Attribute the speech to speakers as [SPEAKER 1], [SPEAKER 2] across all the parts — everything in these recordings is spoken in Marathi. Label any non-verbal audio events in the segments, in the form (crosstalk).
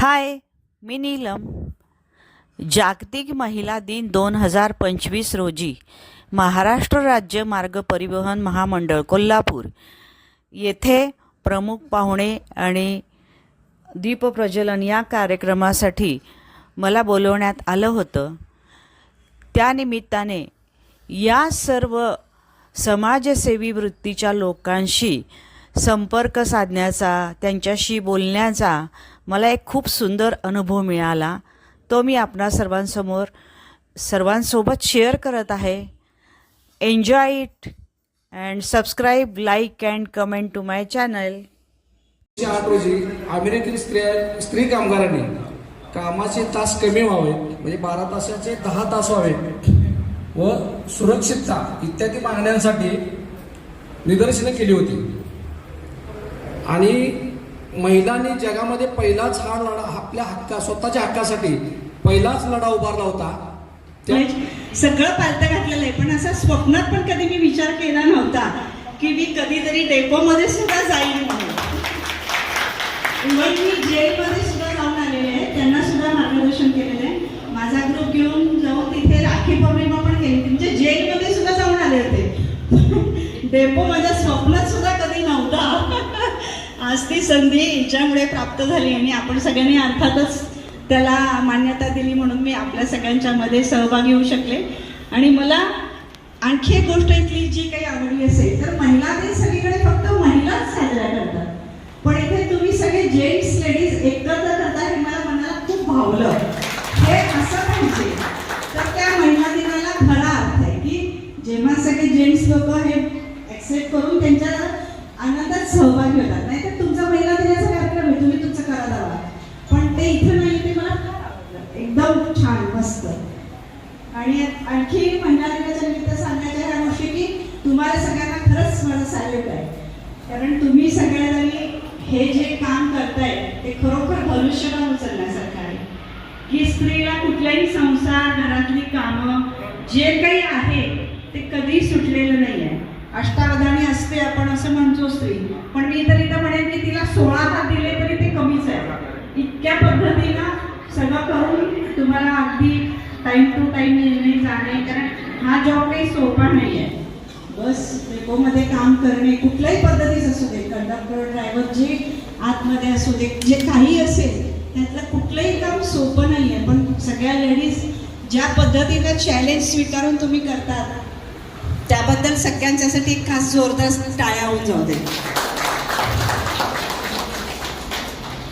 [SPEAKER 1] हाय मी नीलम. जागतिक महिला दिन दोन हजार पंचवीस रोजी महाराष्ट्र राज्य मार्ग परिवहन महामंडळ कोल्हापूर. येथे प्रमुख पाहुणे आणि दीपप्रज्वलन या कार्यक्रमासाठी मला बोलवण्यात आलं होतं. त्यानिमित्ताने या सर्व समाजसेवी वृत्तीच्या लोकांशी संपर्क साधण्याचा त्यांच्याशी बोलण्याचा मला एक खूप सुंदर अनुभव मिळाला. तो मी आपणा सर्वांसमोर सर्वांसोबत शेअर करत आहे. Enjoy it and subscribe like and comment to my channel
[SPEAKER 2] आठ रोजी अमेरिकेतील स्त्रिया स्त्री कामगारांनी कामाचे तास कमी व्हावेत म्हणजे बारा तासाचे दहा तास व्हावेत व सुरक्षितता इत्यादी मागण्यांसाठी निदर्शनं केली होती. आणि महिलांनी जगामध्ये पहिलाच हा लढा आपल्या हक्का स्वतःच्या हक्कासाठी पहिलाच लढा उभारला होता.
[SPEAKER 3] म्हणजे सगळं पालतं घातलेलं आहे पण असं स्वप्नात पण कधी मी विचार केला नव्हता की मी कधीतरी डेपोमध्ये सुद्धा जाईल म्हणून. इव्हन मी जेलमध्ये सुद्धा जाऊन आलेले आहे त्यांना सुद्धा मार्गदर्शन केलेलं आहे. माझा ग्रुप घेऊन जाऊन तिथे राखी पौर्णिमा पण केली म्हणजे म्हणजे जेलमध्ये सुद्धा जाऊन आले होते. (laughs) डेपो माझ्या स्वप्नात सुद्धा आज ती संधी हिच्यामुळे प्राप्त झाली आणि आपण सगळ्यांनी अर्थातच त्याला मान्यता दिली म्हणून मी आपल्या सगळ्यांच्या मध्ये सहभागी होऊ शकले. आणि मला आणखी एक गोष्ट इथली जी काही आवडली असेल तर महिला दिन सगळीकडे फक्त महिलाच साजरा करतात. पण इथे तुम्ही सगळे जेंट्स लेडीज एकत्र करता हे मला मनाला खूप भावलं. हे असं पाहिजे. तर त्या महिला दिनाला खरा अर्थ आहे की जेव्हा सगळे जेंट्स लोक हे ऍक्सेप्ट करून त्यांच्या आनंदात सहभागी होतात नाही तर तुमचा महिला दिनाचा कार्यक्रम आहे तुम्ही तुमचं करा दावा पण ते इथं नाही ते मला फार आवडलं एकदम छान मस्त आणि आणखी महिला दिनाच्या निमित्त सांगायच्या ह्या गोष्टी की तुम्हाला सगळ्यांना खरंच माझं सॅल्यूट आहे. कारण तुम्ही सगळ्यांनी हे जे काम करताय ते खरोखर भविष्यकाळ उचलण्यासारखं आहे. की स्त्रीला कुठल्याही संसार घरातली कामं जे काही आहे ते कधी सुटलेलं नाही आहे. अष्टावधानी असते आपण असं म्हणतो स्त्री. पण मी तर इथं म्हणेन की तिला सोळा हात दिले तरी ते कमीच आहे. इतक्या पद्धतीनं सगळं करून तुम्हाला अगदी टाईम टू टाईम येणे जाणे कारण हा जॉब काही सोपा नाही आहे बस डेपोमध्ये काम करणे कुठल्याही पद्धतीच असू दे कंडक्टर ड्रायव्हर जे आतमध्ये असू दे जे काही असेल त्यातलं कुठलंही काम सोपं नाही आहे पण सगळ्या लेडीज ज्या पद्धतीनं चॅलेंज स्वीकारून तुम्ही करतात त्याबद्दल सगळ्यांच्यासाठी एक खास जोरदार टाळ्या होऊन जाऊ दे.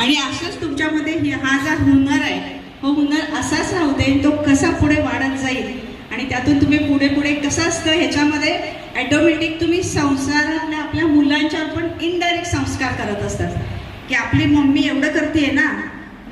[SPEAKER 3] आणि असंच तुमच्यामध्ये ही- हा जो हुनर आहे हो हुनर असाच राहू दे तो कसा पुढे वाढत जाईल. आणि त्यातून तुम्ही पुढे पुढे कसं असतं ह्याच्यामध्ये ॲटोमॅटिक तुम्ही संसारातल्या आपल्या मुलांच्यावर पण इनडायरेक्ट संस्कार करत असतात. की आपली मम्मी एवढं करते ना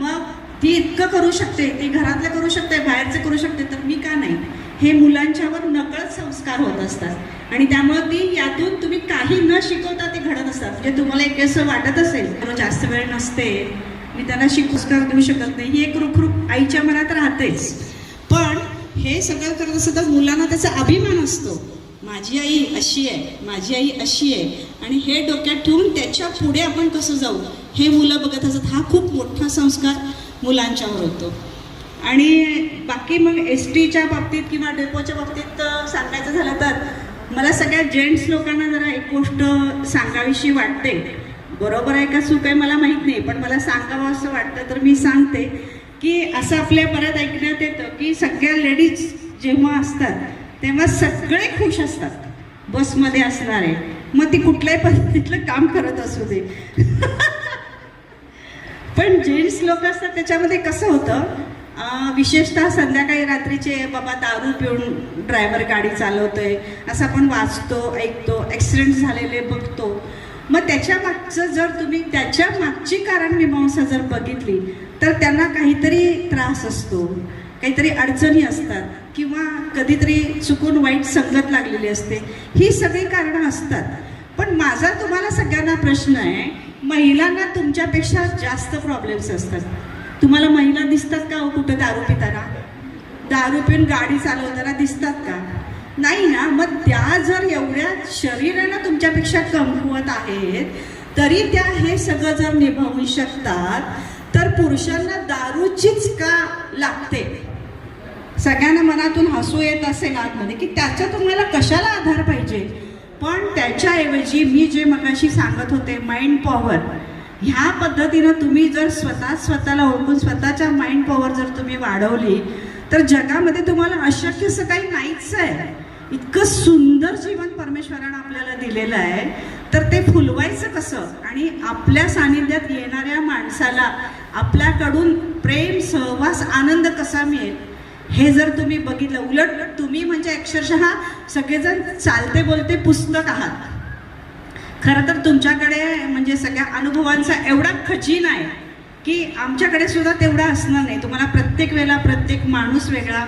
[SPEAKER 3] मग ती इतकं करू शकते ती घरातलं करू शकते बाहेरचं करू शकते तर मी का नाही? हे मुलांच्यावर नकळत संस्कार होत असतात. आणि त्यामुळे ती यातून तुम्ही काही न शिकवता ते घडत असतात. म्हणजे तुम्हाला एक असं वाटत असेल "मला जास्त वेळ नसते. मी त्यांना शिकूस्कार देऊ शकत नाही. ही एक रुखरुख आईच्या मनात राहतेच. पण हे सगळं करत असतं तर मुलांना त्याचा अभिमान असतो. माझी आई अशी आहे माझी आई अशी आहे. आणि हे डोक्यात ठेवून त्याच्या पुढे आपण कसं जाऊ? हे मुलं बघत असत हा खूप मोठा संस्कार मुलांच्यावर होतो. आणि बाकी मग एस टीच्या बाबतीत किंवा डेपोच्या बाबतीत सांगायचं झालं तर मला सगळ्या जेंट्स लोकांना जरा एक गोष्ट सांगावीशी वाटते. बरोबर आहे का चूक आहे मला माहीत नाही पण मला सांगावं असं वाटतं तर मी सांगते की असं आपल्या परत ऐकण्यात येतं की सगळ्या लेडीज जेव्हा असतात तेव्हा सगळे खुश असतात. बसमध्ये असणारे. मग ती कुठल्याही पद्धतीतलं काम करत असू दे. (laughs) पण जेंट्स लोक असतात त्याच्यामध्ये कसं होतं विशेषतः संध्याकाळी रात्रीचे बाबा दारू पिऊन ड्रायव्हर गाडी चालवतोय असं आपण वाचतो ऐकतो ॲक्सिडेंट झालेले बघतो. मग त्याच्या मागचं जर तुम्ही त्याच्या मागची कारण मीमांसा जर बघितली तर त्यांना काहीतरी त्रास असतो काहीतरी अडचणी असतात किंवा कधीतरी चुकून वाईट संगत लागलेली असते ही सगळी कारणं असतात. पण माझा तुम्हाला सगळ्यांना प्रश्न आहे महिलांना तुमच्यापेक्षा जास्त प्रॉब्लेम्स असतात. तुम्हाला महिला दिसतात का हो कुठं दारू पिताना? दारू पिऊन गाडी चालवताना दिसतात का? नाही ना मग त्या जर एवढ्या शरीरानं तुमच्यापेक्षा कमकुवत आहेत तरी त्या हे सगळं जर निभावू शकतात तर पुरुषांना दारूचीच का लागते? सगळ्यांना मनातून हसू येत असेल आतमध्ये की त्याचा तुम्हाला कशाला आधार पाहिजे? पण त्याच्याऐवजी मी जे मगाशी सांगत होते माइंड पॉवर ह्या पद्धतीनं तुम्ही जर स्वतः स्वतःला ओळखून स्वतःच्या माइंड पॉवर जर तुम्ही वाढवली तर जगामध्ये तुम्हाला अशक्य असं काही नाहीच आहे. इतकं सुंदर जीवन परमेश्वरानं आपल्याला दिलेलं आहे. तर ते फुलवायचं कसं? आणि आपल्या सानिध्यात येणाऱ्या माणसाला आपल्याकडून प्रेम सहवास आनंद कसा मिळेल? हे जर तुम्ही बघितलं उलट तुम्ही म्हणजे अक्षरशः सगळेजण चालते बोलते पुस्तक आहात. खरं तर तुमच्याकडे म्हणजे सगळ्या अनुभवांचा एवढा खजीन आहे की आमच्याकडे सुद्धा तेवढा असणार नाही. तुम्हाला प्रत्येक वेळेला प्रत्येक माणूस वेगळा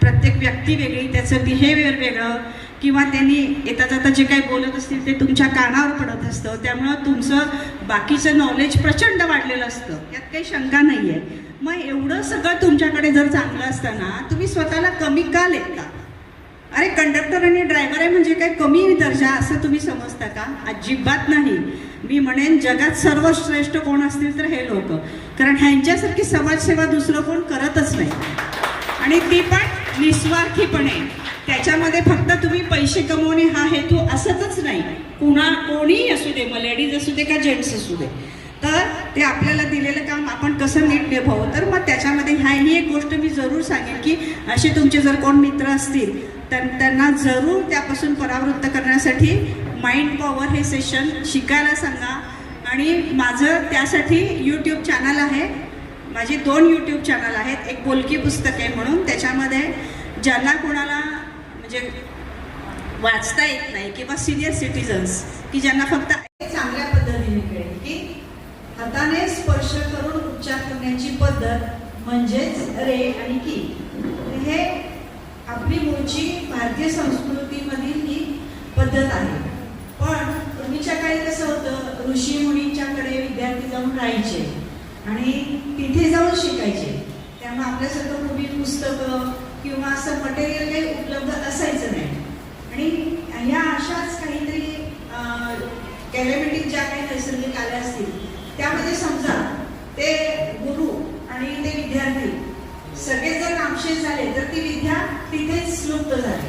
[SPEAKER 3] प्रत्येक व्यक्ती वेगळी त्याचं बिहेवियर वेगळं किंवा त्यांनी येता जाता जे काही बोलत असतील ते तुमच्या कानावर पडत असतं. त्यामुळं तुमचं बाकीचं नॉलेज प्रचंड वाढलेलं असतं. यात काही शंका नाही आहे मग एवढं सगळं तुमच्याकडे जर चांगलं असताना तुम्ही स्वतःला कमी का लेखता अरे कंडक्टर आणि ड्रायव्हर आहे म्हणजे काय कमी दर्जा असं तुम्ही समजता का? अजिबात नाही. मी म्हणेन जगात सर्वश्रेष्ठ कोण असतील तर हे लोक. कारण ह्यांच्यासारखी समाजसेवा दुसरं कोण करतच नाही. आणि ती पण निस्वार्थीपणे. त्याच्यामध्ये फक्त तुम्ही पैसे कमवणे हा हेतू असतच नाही. कुणा कोणीही असू दे मग लेडीज असू दे का जेंट्स असू दे. तर ते आपल्याला दिलेलं काम आपण कसं नीट निभावू? तर मग त्याच्यामध्ये ह्या ही एक गोष्ट मी जरूर सांगेन की असे तुमचे जर कोण मित्र असतील तर त्यांना जरूर त्यापासून परावृत्त करण्यासाठी माइंड पॉवर हे सेशन शिकायला सांगा. आणि माझं त्यासाठी यूट्यूब चॅनल आहे. माझी दोन यूट्यूब चॅनल आहेत. एक बोलकी पुस्तक आहे म्हणून. त्याच्यामध्ये ज्यांना कोणाला म्हणजे वाचता येत नाही किंवा सिनियर सिटीजन्स की ज्यांना फक्त चांगल्या पद्धतीने कळेल की हाताने स्पर्श करून उच्चार करण्याची पद्धत म्हणजेच रे आणि की. हे आपली मूळची भारतीय संस्कृतीमधील ही पद्धत आहे. पण पूर्वीच्या काळी कसं होतं ऋषी मुनींच्याकडे विद्यार्थी जाऊन राहायचे आणि तिथे जाऊन शिकायचे. त्यामुळे आपल्यासारखं पूर्वी पुस्तकं किंवा असं मटेरियल काही उपलब्ध असायचं नाही. आणि ह्या अशाच काहीतरी कॅलेमिटीज ज्या काही नैसर्गिक आल्या असतील त्यामध्ये समजा ते गुरु आणि ते विद्यार्थी सगळे जर नामशेष झाले तर ती विद्या तिथेच लुप्त झाली.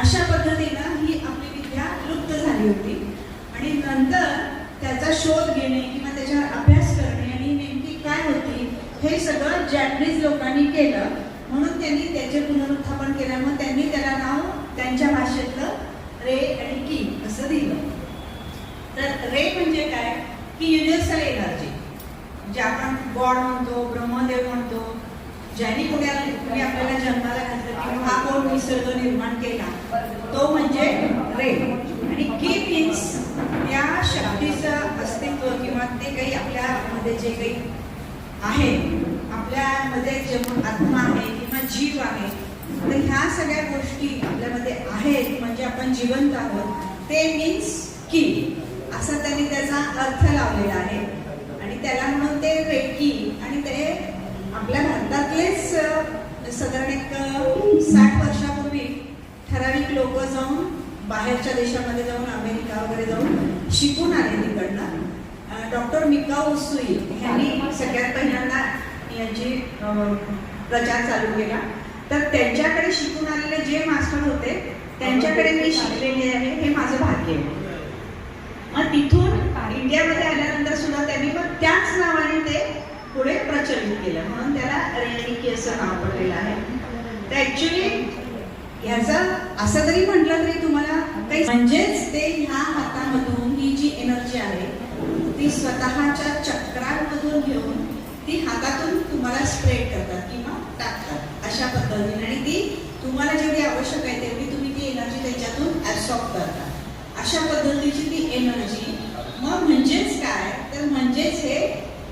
[SPEAKER 3] अशा पद्धतीनं ही आपली विद्या लुप्त झाली होती. आणि नंतर त्याचा शोध घेणे किंवा त्याच्यावर अभ्यास करणे आणि नेमकी काय होती हे सगळं जॅपनीज लोकांनी केलं. म्हणून त्यांनी त्याचे पुनरुत्थापन केल्यामुळे त्यांनी त्याला नाव त्यांच्या भाषेतलं रे आणि की असं दिलं. तर रे म्हणजे काय? की युनिव्हर्सल एनर्जी. जे आपण गॉड म्हणतो ब्रह्मदेव म्हणतो ज्यांनी कोणाला कोणी आपल्याला जन्माला घातलं किंवा हा कोण निसर्ग निर्माण केला तो म्हणजे रे आणि की मीन्स त्या शक्तीचं अस्तित्व किंवा ते काही आपल्यामध्ये जे काही आहे आपल्यामध्ये जे आत्मा आहे किंवा जीव आहे तर ह्या सगळ्या गोष्टी आपल्यामध्ये आहेत म्हणजे आपण जिवंत आहोत ते मीन्स की. असा त्यांनी त्याचा अर्थ लावलेला आहे. आणि त्याला म्हणून ते रेकी आणि ते आपल्या भारतातलेच साधारण एक साठ वर्षापूर्वी ठराविक लोक जाऊन बाहेरच्या देशामध्ये जाऊन अमेरिका वगैरे जाऊन शिकून आले तिकडनं. डॉक्टर मिका उसुई यांनी सगळ्यात पहिल्यांदा यांची प्रचार चालू केला. तर त्यांच्याकडे शिकून आलेले जे मास्टर होते त्यांच्याकडे मी शिकलेले आहे हे माझं भाग्य आहे. मग तिथून इंडियामध्ये आल्यानंतर सुद्धा त्यांनी मग त्याच नावाने ते पुढे प्रचलित केलं. म्हणून त्याला रेणिकी असं नाव पडलेलं आहे. तर ऍक्च्युली ह्याचं असं तरी म्हटलं तरी तुम्हाला काही म्हणजेच ते ह्या हातामधून ही जी एनर्जी आहे ती स्वतःच्या चक्रांमधून घेऊन ती हातातून तुम्हाला स्प्रेड करतात किंवा टाकतात अशा पद्धतीने. आणि ती तुम्हाला जेवढी आवश्यक आहे तेवढी तुम्ही ती एनर्जी त्याच्यातून ऍब्सॉर्ब करता. अशा पद्धतीची ती एनर्जी मग म्हणजेच काय? तर म्हणजेच हे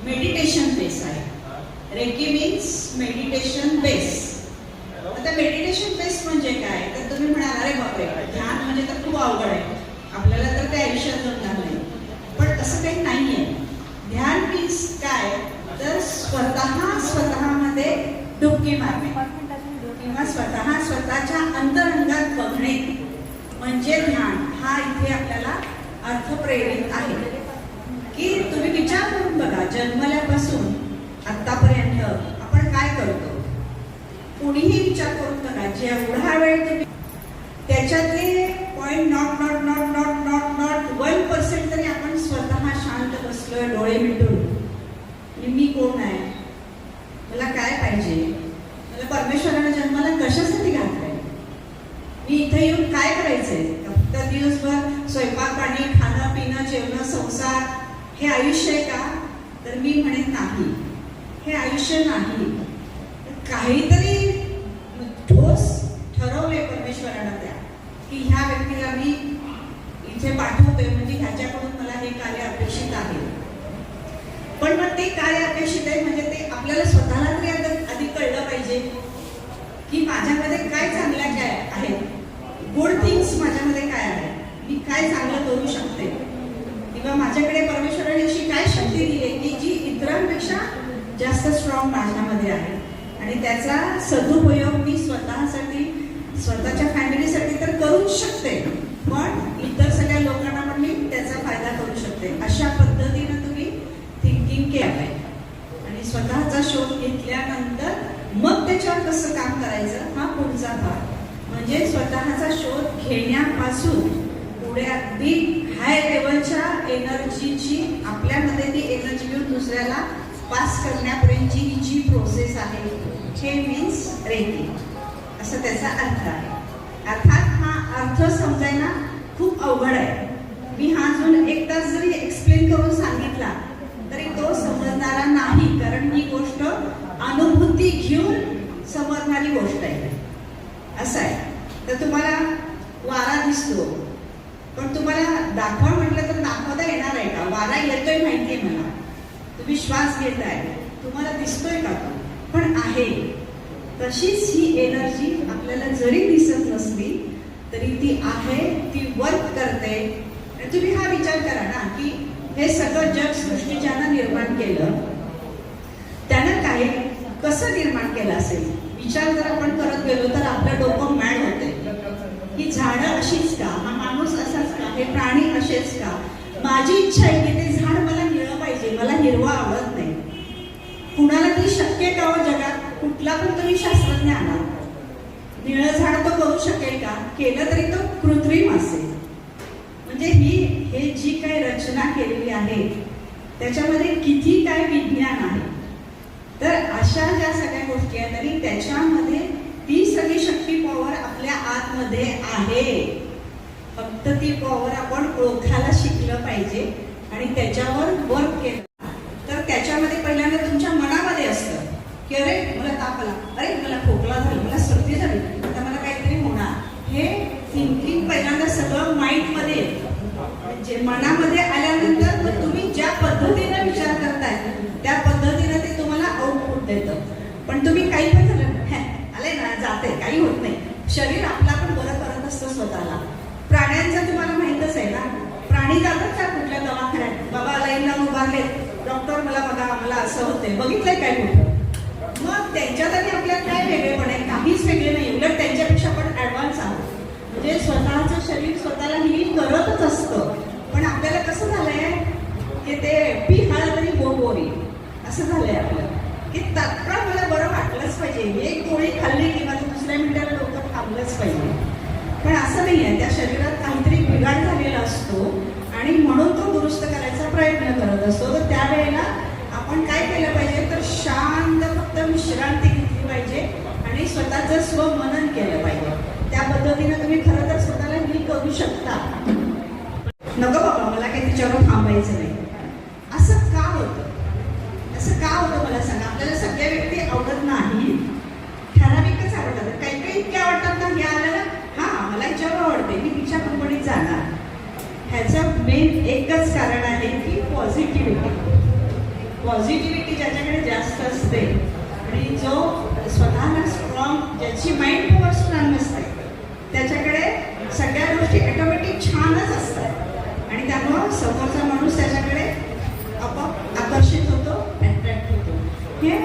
[SPEAKER 3] मेडिटेशन बेस आहे. रेकी मीन्स मेडिटेशन बेस आता मेडिटेशन बेस म्हणजे काय? तर तुम्ही म्हणाल अरे बापरे ध्यान म्हणजे तर खूप अवघड आहे. आपल्याला तर ते आयुष्यात जमणार नाही. पण असं काही नाही आहे ध्यान मीन्स काय? तर स्वतः स्वतःमध्ये डुबकी मारणे. किंवा स्वतः स्वतःच्या अंतरंगात बघणे. म्हणजे ध्यान. हा इथे आपल्याला अर्थ प्रेरित आहे. की तुम्ही विचार करून बघा जन्मल्यापासून आतापर्यंत आपण काय करतो? कुणीही विचार करून बघा जेवढा वेळ तुम्ही त्याच्यातले point not not not not not not one percent तरी आपण स्वतः शांत बसलोय डोळे मिटून. मी कोण आहे? मला काय पाहिजे? मला परमेश्वर जन्माला कशासाठी घातलंय मी इथे येऊन काय करायचंय फक्त दिवसभर स्वयंपाक पाणी खाणं पिणं जेवणं संसार हे आयुष्य आहे का? तर मी म्हणेन नाही. हे आयुष्य नाही. काहीतरी ठोस ठरवले परमेश्वराला त्या की ह्या व्यक्तीला मी इथे पाठवतोय. म्हणजे ह्याच्याकडून मला हे कार्य अपेक्षित आहे. पण मग ते कार्य अपेक्षित आहे म्हणजे ते आपल्याला स्वतःला तरी आधी आधी कळलं पाहिजे की माझ्यामध्ये काय चांगल्या काय आहेत. गुड थिंग्स माझ्यामध्ये काय आहे मी काय चांगलं करू शकते? किंवा माझ्याकडे परमेश्वराने अशी काय शक्ती दिली आहे की जी इतरांपेक्षा जास्त स्ट्रॉंग माझ्यामध्ये आहे. आणि त्याचा सदुपयोग मी स्वतःसाठी स्वतःच्या फॅमिलीसाठी तर करूच शकते. पण इतर सगळ्या लोकांना पण मी त्याचा फायदा करू शकते. अशा पद्धतीनं तुम्ही थिंकिंग केलं आहे आणि स्वतःचा शोध घेतल्यानंतर मग त्याच्यावर कसं काम करायचं हा पुढचा भाग. म्हणजे स्वतःचा शोध घेण्यापासून पुढे अगदी हाय लेवलच्या एनर्जीची आपल्यामध्ये ती एनर्जी घेऊन दुसऱ्याला पास करण्यापर्यंतची ही जी प्रोसेस आहे हे मीन्स रेकी असं त्याचा अर्थ आहे. अर्थात हा अर्थ समजायला खूप अवघड आहे. मी हा अजून एक तास जरी एक्सप्लेन करून सांगितला तरी तो समजणारा नाही कारण ही गोष्ट अनुभूती घेऊन समजणारी गोष्ट आहे. असं आहे. तर तुम्हाला वारा दिसतो. पण तुम्हाला दाखवा म्हटलं तर दाखवता येणार आहे का? वारा येतोय माहितीये मला. तुम्ही श्वास घेताय. तुम्हाला दिसतोय का तो? पण आहे. तशीच ही एनर्जी आपल्याला जरी दिसत नसली तरी ती आहे ती वर्क करते. आणि तुम्ही हा विचार करा ना की हे सगळं जग सृष्टी ज्यानं निर्माण केलं. त्यानं काय? कसं निर्माण केलं असेल? विचार जर आपण करत गेलो तर आपलं डोकं मॅड होते ही झाडं अशीच का? हा माणूस असा हे प्राणी असेच का? माझी इच्छा आहे की ते झाड मला निळं पाहिजे मला हिरवा आवडत नाही. कुणाला तरी शक्य आहे का हो जगात? कुठला पण तुम्ही शास्त्रज्ञ आणा निळं झाड तो करू शकेल का? केलं तरी तो कृत्रिम असेल. म्हणजे ही हे जी काही रचना केलेली आहे त्याच्यामध्ये किती काय विज्ञान आहे? तर अशा ज्या सगळ्या गोष्टी आहेत आणि त्याच्यामध्ये ती सगळी शक्ती पॉवर आपल्या आतमध्ये आहे. फक्त ती पॉवर आपण ओळखायला शिकलं पाहिजे आणि त्याच्यावर वर्क केलं. तर त्याच्यामध्ये पहिल्यांदा तुमच्या मनामध्ये असतं की अरे मला ताप आला. अरे मला खोकला झाला मला सर्दी झाली आता मला काहीतरी होणार हे थिंकिंग पहिल्यांदा सगळं माइंडमध्ये येतं म्हणजे मनामध्ये आल्यानंतर मग तुम्ही ज्या पद्धतीने विचार करताय त्या पद्धतीने ते तुम्हाला आउटपुट देतं पण तुम्ही काही पण झालं "हॅ, आलंय ना जाते काही होत नाही शरीर आपला पण बरं करत असतं स्वतःला प्राण्यांचं तुम्हाला माहीतच आहे ना प्राणी जातात का कुठल्या दवाखान्यात बाबा लाईन लावून उभारले डॉक्टर मला बघा मला असं होतंय. बघितलंय काय कुठं मग त्यांच्यात आणि आपल्यात काय वेगळेपण आहे? काहीच वेगळे नाही. उलट त्यांच्यापेक्षा आपण ऍडव्हान्स आहोत. म्हणजे स्वतःचं शरीर स्वतःला नेहमी करतच असतं. पण आपल्याला कसं झालंय? की ते पी हळद आणि गो गोरी असं झालंय आपलं. की तात्काळ मला बरं वाटलंच पाहिजे. एक गोळी खाल्ली की माझं दुसऱ्या मिनिटाला डोकं थांबलंच पाहिजे. पण असं नाही आहे त्या शरीरात काहीतरी बिघाड झालेला असतो आणि म्हणून तो दुरुस्त करायचा प्रयत्न करत असतो. तर आपण काय केलं पाहिजे तर शांत फक्त विश्रांती घेतली पाहिजे आणि स्वतःचं स्वमनन केलं पाहिजे. त्या पद्धतीने तुम्ही खरं तर स्वतःला हील करू शकता. नको बाबा मला काही तिच्यावर थांबायचं नाही. असं का होतं? असं का होतं मला सांगा? आपल्याला सगळ्या व्यक्ती आवडत नाही. ठराविकच आवडतात. काही काही इतके आवडतात ना हे आलं हा मला हिच्यावर आवडते. मी तिच्या कंपनीत जाणार? ह्याचं पॉझिटिव्हिटी ज्याच्याकडे जास्त असते आणि जो स्वतःला स्ट्रॉंग ज्याची माइंड पॉवर स्ट्रॉंग असते त्याच्याकडे सगळ्या गोष्टी ऑटोमॅटिक छानच असतात. आणि त्यामुळं समोरचा माणूस त्याच्याकडे आपोआप आकर्षित होतो अट्रॅक्ट होतो. हे